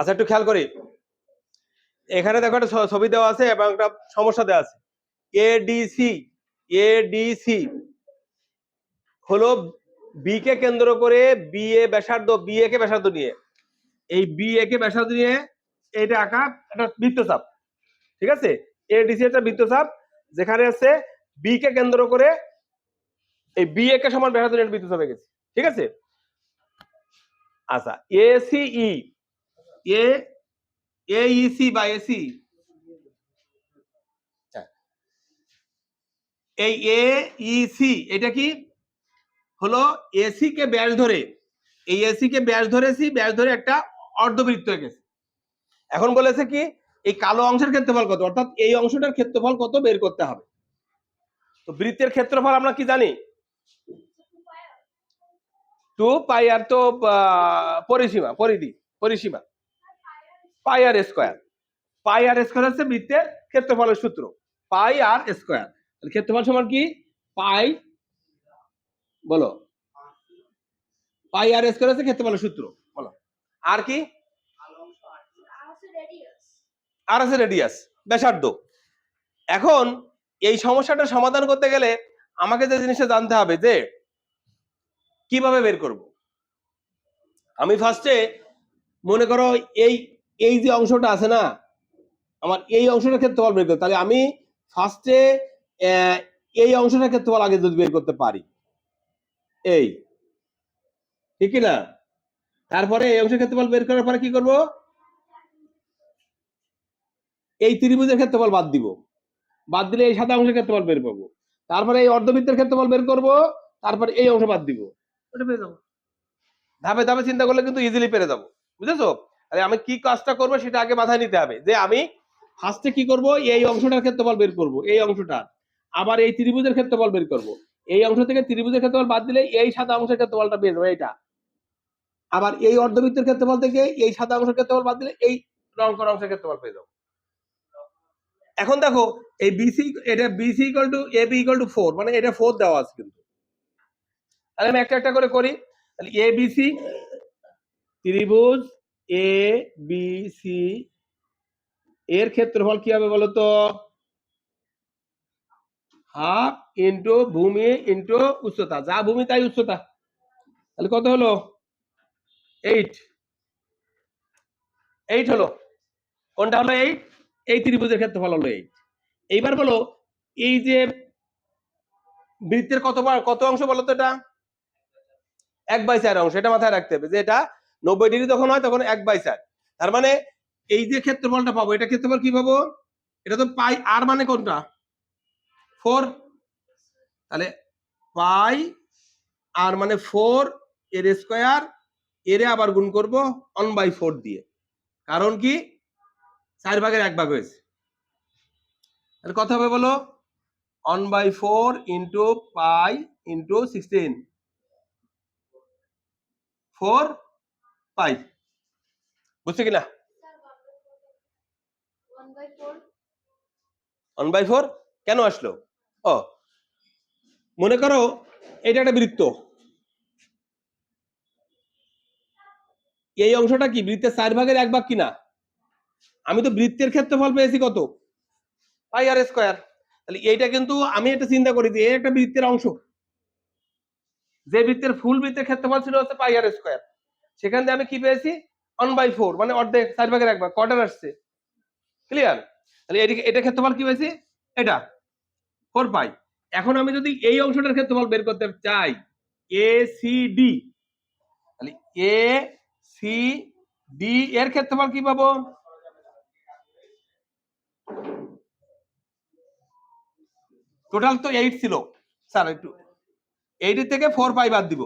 আচ্ছা একটু খেয়াল করি। এখানে দেখো একটা ছবি দেওয়া আছে এবং একটা সমস্যা দেওয়া আছে। এডিসি এডিসি হলো বি কে কেন্দ্র করে বি এ ব্যাসার্ধ বি এ কে ব্যাসার্ধ নিয়ে। এই বি এ কে ব্যাসার্ধ নিয়ে এটা আঁকা একটা বৃত্তচাপ, ঠিক আছে? এ এডিসি একটা বৃত্তচাপ, যেখানে আছে বি কে কেন্দ্র করে এই বি এ কে সমান ব্যাসার্ধ নিয়ে বৃত্তচাপ এঁকেছি, ঠিক আছে? আচ্ছা এসিই এ এইসি বা এসি এই এ ইসি এটা কি? হলো এসি কে ব্যাস ধরে। এই এসি কে ব্যাস ধরেছি ব্যাস ধরে একটা অর্ধবৃত্ত এঁকেছি। এখন বলেছে কি এই কালো অংশের ক্ষেত্রফল কত? অর্থাৎ এই অংশটার ক্ষেত্রফল কত বের করতে হবে। তো বৃত্তের ক্ষেত্রফল আমরা কি জানি? টু পাই আর তো পরিসীমা পরিধি পরিসীমা। পাই আর স্কোয়ার। পাই আর স্কোয়ার হচ্ছে বৃত্তের ক্ষেত্রফলের সূত্র। Pi r square. ক্ষেত্রফল সমান কি? পাই, বলো। পাই আর স্কোয়ার হচ্ছে ক্ষেত্রফলের সূত্র, বলো। আর কি? আর আছে রেডিয়াস ব্যাসার্ধ। এখন এই সমস্যাটা সমাধান করতে গেলে আমাকে যে জিনিসটা জানতে হবে যে, কীভাবে বের করব? আমি ফার্স্টে মনে করো এই এই যে অংশটা আছে না আমার এই অংশটার ক্ষেত্রফল বের করতে তাহলে আমি ফার্স্টে এই অংশটার ক্ষেত্রফল আগে যদি বের করতে পারি এই ঠিক না তারপরে এই অংশের ক্ষেত্রফল বের করার পরে কি করব? এই ত্রিভুজের ক্ষেত্রফল বাদ দিব। বাদ দিলে এই সাদা অংশের ক্ষেত্রফল বের করব। তারপরে এই অর্ধবৃত্তের ক্ষেত্রফল বের করব তারপরে এই অংশ বাদ দিব। ওটা পেয়ে যাব। ধাপে ধাপে চিন্তা করলে কিন্তু ইজিলি পেরে যাব। বুঝেছ? আরে আমি কি কাজটা করব সেটা আগে মাথায় নিতে হবে। যে আমি ফার্স্টে কি করব? এই অংশটার ক্ষেত্রফল বের করব, এই অংশটা। আবার এই ত্রিভুজের ক্ষেত্রফল বের করব। এই অংশ থেকে ত্রিভুজের ক্ষেত্রফল বাদ দিলে এই সাদা অংশের ক্ষেত্রফলটা পেয়ে যাব এটা আবার এই অর্ধবৃত্তের ক্ষেত্রফল থেকে এই সাদা অংশের ক্ষেত্রফল বাদ দিলে এই রং করা অংশের ক্ষেত্রফল পেয়ে যাব। এখন দেখো, এই বিসি এটা BC equal to A B equal to four মানে এটা ফোর দেওয়া আছে কিন্তু। তাহলে আমি একটা একটা করে করি। তাহলে এ বি সি ত্রিভুজ এ বি সি এর ক্ষেত্রফল কি হবে বলো তো হাফ ইন্টু ভূমি ইন্টু উচ্চতা। যা ভূমি, তাই উচ্চতা। তাহলে কত হলো? এইট এইট হলো। কোনটা হলো এইট এই ত্রিভুজের ক্ষেত্রফল হলো এইট এইবার বলো, এই যে বৃত্তের কত কত অংশ বলো তো এটা? এক বাই চার অংশ। এটা মাথায় রাখতে হবে যে এটা নব্বই ডিগ্রি যখন হয় তখন এক বাই চার। তার মানে এই যে ক্ষেত্রফলটা পাবো, এটা ক্ষেত্রফল কি পাবো? এটা তো পাই আর মানে কোনটা? ফোর। তাহলে পাই আর মানে ফোর এর স্কোয়ার, এরে আবার গুণ করব অন বাই ফোর দিয়ে। কারণ কি? চার ভাগের এক ভাগ হয়েছে। তাহলে কত হবে বলো? One by four into pi into sixteen. Four pi. বুঝছে কিনা? ওয়ান বাই ফোর কেন আসলো? ও। মনে করো এটা একটা বৃত্ত। এই অংশটা কি? বৃত্তের চার ভাগের এক ভাগ কিনা? আমি তো বৃত্তের ক্ষেত্রফল পেয়েছি কত? Pi r square. তাহলে এইটা কিন্তু আমি একটা চিন্তা করি যে এই একটা বৃত্তের অংশ। যে বৃত্তের ফুল বৃত্তের ক্ষেত্রফল ছিল হচ্ছে পাই আর স্কোয়ার। সেখান থেকে আমি কি পেয়েছি? ওয়ান বাই ফোর মানে অর্ধেক, চার ভাগের একবার কোয়ার্টার আসছে। ক্লিয়ার তাহলে এদিকে, এটা ক্ষেত্রফল কি পেয়েছি এটা ফোর পাই এখন আমি যদি এই অংশটার ক্ষেত্রফল বের করতে চাই এ সি ডি তাহলে এ সি ডি এর ক্ষেত্রফল কি পাবো? টোটাল তো এইট ছিল। স্যার, একটু এইটের থেকে ফোর পাই বাদ দিব।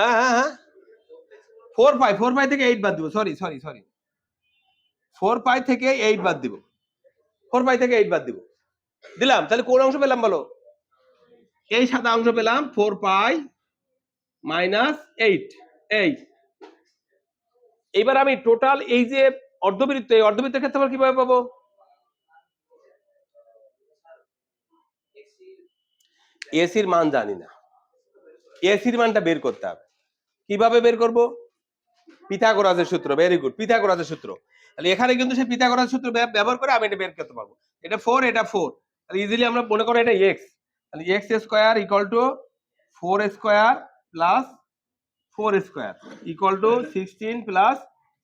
হ্যাঁ হ্যাঁ ফোর পাই ফোর পাই থেকে এইট বাদ দিব। Sorry sorry sorry four pi থেকে এইট বাদ দিব। ফোর পাই থেকে এইট বাদ দিব। দিলাম। তাহলে কোন অংশ পেলাম বলো? এই সাদা অংশ পেলাম। ফোর পাই মাইনাস এইট এই। এইবার আমি টোটাল এই যে অর্ধবৃত্ত, এই অর্ধবৃত্তের ক্ষেত্রে কীভাবে পাবো? এসির মান জানি না। এসির মানটা বের করতে হবে। কীভাবে বের করব? পিথাগোরাসের সূত্র ভেরি গুড পিথাগোরাসের সূত্র। তাহলে এখানে কিন্তু সেই পিথাগোরাসের সূত্র ব্যবহার করে আমি এটা বের করতে পারব। এটা ফোর এটা ফোর তাহলে ইজিলি আমরা মনে করো এটা এক্স তাহলে x square equal to four square plus four square equal to sixteen plus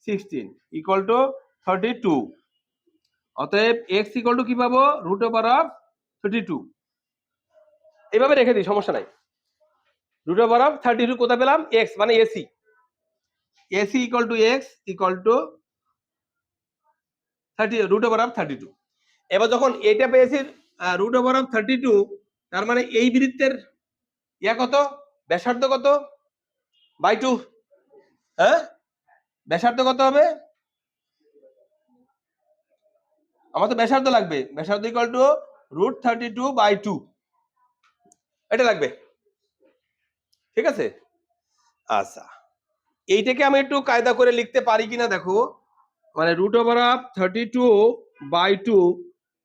sixteen equal to thirty two অতএব এক্স ইকুয়াল টু কি পাবো? Root over of thirty two এইভাবে রেখে দিই, সমস্যা নাই। Root over of thirty two কোথায় পেলাম? এক্স মানে AC AC equal to x equal to thirty root over of thirty two এবার যখন এটা পেয়েছি root over of thirty two তার মানে এই বৃত্তের ইয়া কত? ব্যাসার্ধ কত? বাই টু হ্যাঁ? ব্যাসার্ধ কত হবে? আমার তো ব্যাসার্ধ লাগবে। ব্যাসার্ধ equal to root thirty two by two এটা লাগবে। ঠিক আছে? আচ্ছা। এইটাকে আমি একটু কায়দা করে লিখতে পারি কিনা দেখো। মানে root over of thirty two by two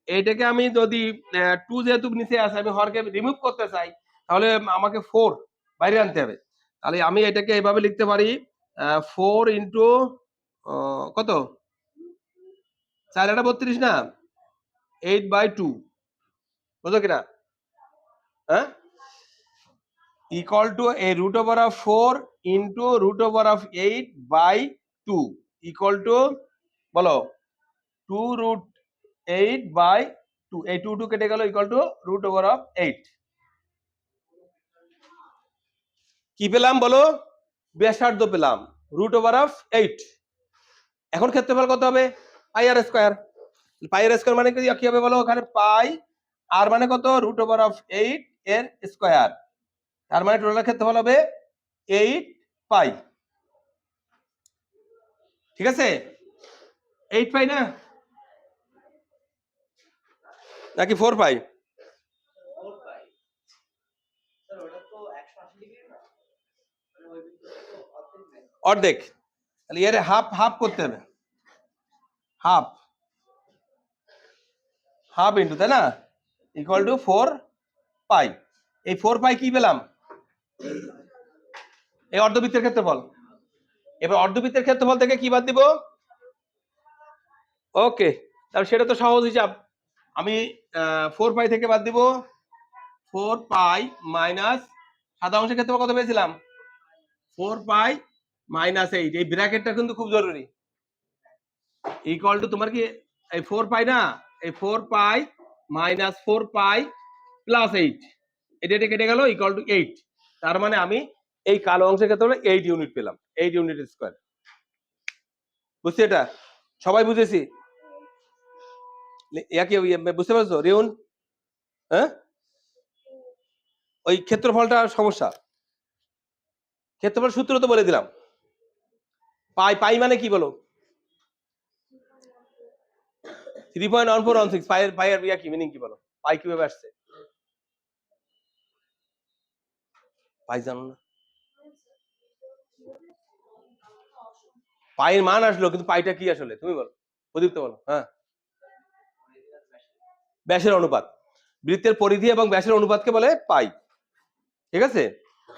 এইটাকে আমি যদি টু যেহেতু নিচে আসে আমি হরকে রিমুভ করতে চাই, তাহলে আমাকে ফোর বাইরে আনতে হবে। তাহলে আমি এটাকে এভাবে লিখতে পারি ফোর ইন্টু কত? চার একটা বত্রিশ না? এইট বাই টু বুঝলো কিনা? হ্যাঁ? Equal to A root over of four into root over of eight by two equal to বলো two root eight by two এই টু টু কেটে গেল equal to root over of eight কি পেলাম বলো? ব্যাসার্ধ পেলাম রুট ওভার অফ এইট এখন ক্ষেত্রফল কত হবে? পাই আর স্কোয়ার পাই আর স্কোয়ার মানে কি হবে বলো? ওখানে পাই আর মানে কত? রুট ওভার অফ এইট এর স্কোয়ার তার মানে টোটাল ক্ষেত্রফল হবে এইট পাই ঠিক আছে? এইট পাই না? নাকি ফোর পাই অর্ধেক। তাহলে এর হাফ হাফ করতে হবে। হাফ হাফ ইন্টু তাই না? ইকুয়াল টু ফোর পাই এই ফোর পাই কি পেলাম? এই অর্ধবৃত্তের ক্ষেত্রফল এবার অর্ধবৃত্তের ক্ষেত্রফল থেকে কি বাদ দিব? ওকে, তাহলে সেটা তো সহজ হিসাব। আমি ফোর পাই থেকে বাদ দিব। ফোর পাই মাইনাস সাদা অংশের ক্ষেত্রফল কত পেয়েছিলাম? ফোর পাই মাইনাস এইট এই ব্র্যাকেটটা কিন্তু খুব জরুরি। ইকুয়াল টু তোমার কি, এই ফোর পাই না? এই four pi minus four pi plus eight এটা কেটে গেল ইকুয়াল টু এইট তার মানে আমি এই কালো অংশের ক্ষেত্রে এইট ইউনিট পেলাম এইট ইউনিট স্কোয়ার বুঝছি এটা? সবাই বুঝেছি? ইয়া বুঝতে পারছ? রিউন? হ্যাঁ? ওই ক্ষেত্রফলটা সমস্যা। ক্ষেত্রফল সূত্র তো বলে দিলাম। পাই পাই মানে কি বলো? Three point one four one six পাইয়ের পাইয়ের ইয়া কি মিনিং কি বলো? পাই কীভাবে আসছে? পাই জানো না। পায়ের মান আসলো, কিন্তু পাইটা কি আসলে? তুমি বলো। প্রদীপ্ত বলো হ্যাঁ। ব্যাসের অনুপাত। বৃত্তের পরিধি এবং ব্যাসের অনুপাতকে বলে পাই। ঠিক আছে?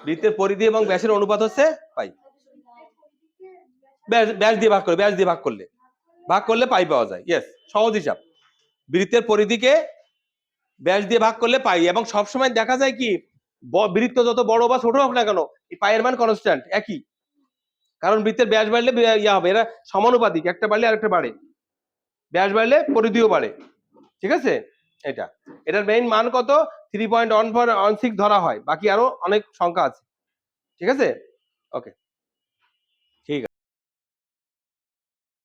বৃত্তের পরিধি এবং ব্যাসের অনুপাত হচ্ছে পাই। ব্যাস দিয়ে ভাগ করে, ব্যাস দিয়ে ভাগ করলে। ভাগ করলে পাই পাওয়া যায়। ইয়েস সহজ হিসাব। বৃত্তের পরিধিকে ব্যাস দিয়ে ভাগ করলে পাই এবং সবসময় দেখা যায় কি বৃত্ত যত বড় বা ছোট হোক না কেন, এই পায়ের মান কনস্ট্যান্ট একই। কারণ বৃত্তের ব্যাস বাড়লে ইয়া হবে, এরা সমানুপাতিক, একটা বাড়লে আরেকটা বাড়ে। ব্যাস বাড়লে পরিধিও বাড়ে। ঠিক আছে? এটা। এটার মেইন মান কত? Three point one four one six ধরা হয়। বাকি আরও অনেক সংখ্যা আছে। ঠিক আছে? ওকে